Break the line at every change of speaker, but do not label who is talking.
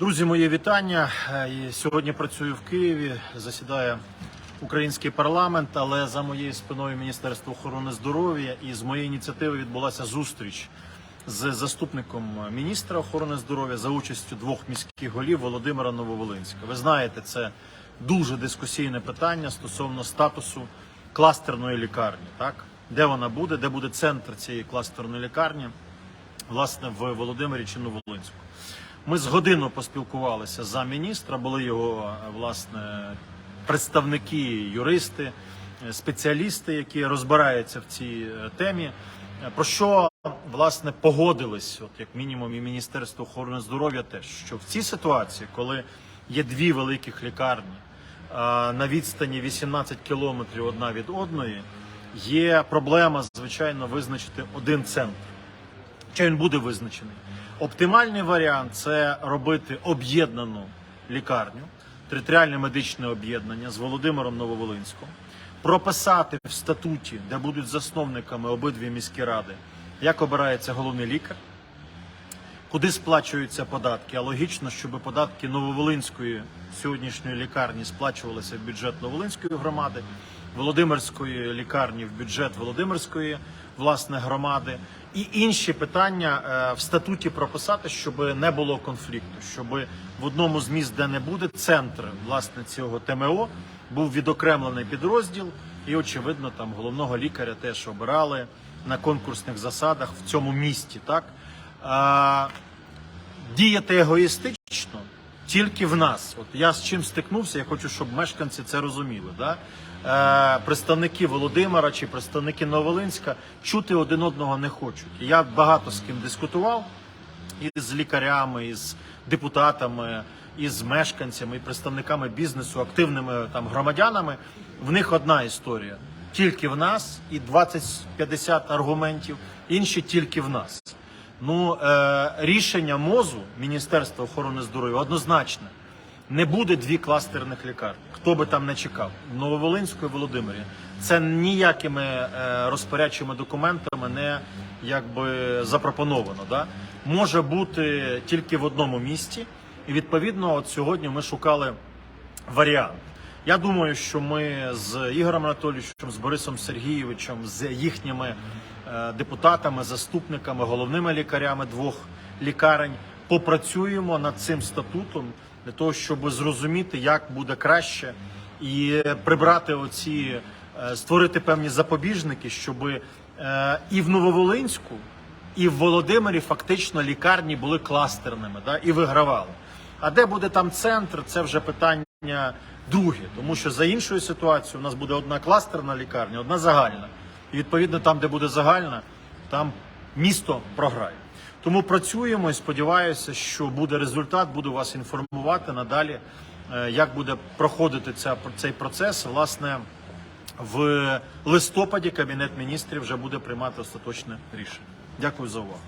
Друзі, моє вітання. Е, Сьогодні працюю в Києві. Засідає український парламент, але за моєю спиною Міністерство охорони здоров'я і з моєї ініціативи відбулася зустріч з заступником міністра охорони здоров'я за участю двох міських голів Володимира Нововолинська. Ви знаєте, це дуже дискусійне питання стосовно статусу кластерної лікарні. Так, де вона буде, де буде центр цієї кластерної лікарні, власне, в Володимирі чи Нововолинську. Ми з годину поспілкувалися за міністра, були його е, власне представники, юристи, е, спеціалісти, які розбираються в цій е, темі. Про що власне погодились, от як мінімум, і Міністерство охорони здоров'я, теж що в цій ситуації, коли є дві великих лікарні на відстані 18 кілометрів одна від одної, є проблема, звичайно, визначити один центр. Чи він буде визначений? Оптимальний варіант це робити об'єднану лікарню, територіальне медичне об'єднання з Володимиром Нововолинським, прописати в статуті, де будуть засновниками обидві міські ради, як обирається головний лікар, куди сплачуються податки. А логічно, щоб податки Нововолинської сьогоднішньої лікарні сплачувалися в бюджет Нововолинської громади, Володимирської лікарні в бюджет Володимирської власне громади, і інші питання е, в статуті прописати, щоб не було конфлікту, щоб в одному з міст, де не буде центр власне цього ТМО, був відокремлений підрозділ, і очевидно, там головного лікаря теж обирали на конкурсних засадах в цьому місті. Так діяти егоїстично тільки в нас. От я з чим стикнувся, я хочу, щоб мешканці це розуміли. Да? Е, представники Володимира чи представники Новолинська чути один одного не хочуть. Я багато з ким дискутував і з лікарями, з депутатами, і з мешканцями, і представниками бізнесу, активними там громадянами. В них одна історія. Тільки в нас і 20-50 аргументів, інші тільки в нас. Ну, е, рішення МОЗу, Міністерства охорони здоров'я, однозначне. Не буде дві кластерних лікарні. Хто би там не чекав, Нововолинську і Володимирі. Це ніякими е, розпорядчими документами не якби запропоновано. Да? Може бути тільки в одному місті, і відповідно, от сьогодні ми шукали варіант. Я думаю, що ми з Ігорем Анатолійовичем, з Борисом Сергійовичем, з їхніми депутатами, заступниками, головними лікарями двох лікарень попрацюємо над цим статутом для того, щоб зрозуміти, як буде краще, і прибрати оці, е, створити певні запобіжники, щоб е, і в Нововолинську, і в Володимирі фактично лікарні були кластерними да, і вигравали. А де буде там центр, це вже питання друге, тому що за іншою ситуацією у нас буде одна кластерна лікарня, одна загальна. І відповідно там, де буде загальна, там місто програє. Тому працюємо і сподіваюся, що буде результат, буду вас інформувати надалі, е, як буде проходити ця, цей процес. Власне, в листопаді Кабінет міністрів вже буде приймати остаточне рішення. Дякую за увагу.